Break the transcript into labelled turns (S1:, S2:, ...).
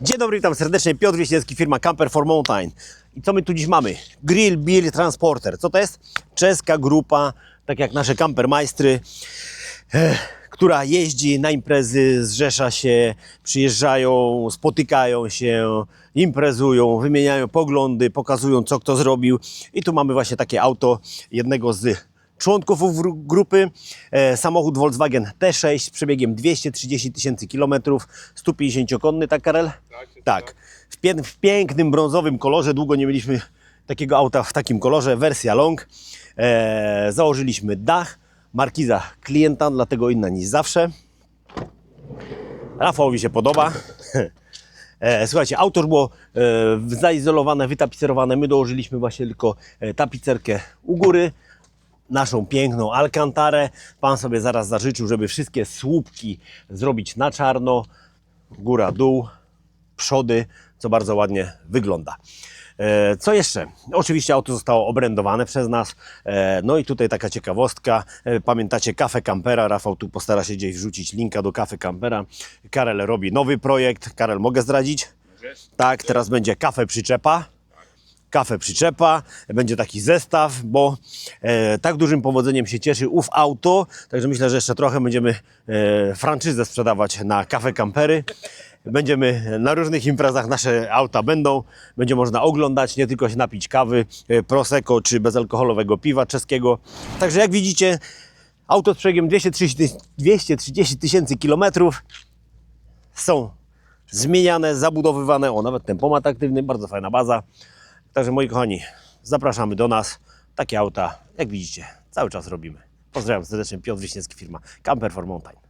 S1: Dzień dobry, witam serdecznie. Piotr Wieśniewski, firma Camper for Mountain. I co my tu dziś mamy? Grill Bill Transporter. Co to jest? Czeska grupa, tak jak nasze campermajstry, e, która jeździ na imprezy, zrzesza się, przyjeżdżają, spotykają się, imprezują, wymieniają poglądy, pokazują co kto zrobił. I tu mamy właśnie takie auto jednego z członków grupy. E, samochód Volkswagen T6 z przebiegiem 230 tysięcy kilometrów, 150-konny, tak Karel? Tak. W, pie- w pięknym brązowym kolorze. Długo nie mieliśmy takiego auta w takim kolorze. Wersja long. E, założyliśmy dach. Markiza klienta, dlatego inna niż zawsze. Rafałowi się podoba. E, Słuchajcie, auto było e, zaizolowane, wytapicerowane. My dołożyliśmy właśnie tylko tapicerkę u góry, naszą piękną alkantarę. Pan sobie zaraz zażyczył, żeby wszystkie słupki zrobić na czarno, góra, dół, przody, co bardzo ładnie wygląda. E, Co jeszcze? Oczywiście auto zostało obrędowane przez nas. E, No i tutaj taka ciekawostka. E, Pamiętacie kafę kampera? Rafał tu postara się gdzieś wrzucić linka do kafy kampera. Karel robi nowy projekt. Karel, mogę zdradzić? Tak, teraz będzie kafę przyczepa kafę przyczepa, będzie taki zestaw, bo e, tak dużym powodzeniem się cieszy ów auto, także myślę, że jeszcze trochę będziemy e, franczyzę sprzedawać na kafę kampery. Będziemy na różnych imprezach, nasze auta będą, będzie można oglądać, nie tylko się napić kawy, e, prosecco czy bezalkoholowego piwa czeskiego. Także jak widzicie, auto z przebiegiem 230 230 tysięcy kilometrów są zmieniane, zabudowywane, o nawet tempomat aktywny, bardzo fajna baza. Także moi kochani, zapraszamy do nas. Takie auta, jak widzicie, cały czas robimy. Pozdrawiam serdecznie, Piotr Wiśniewski, firma Camper for Mountain.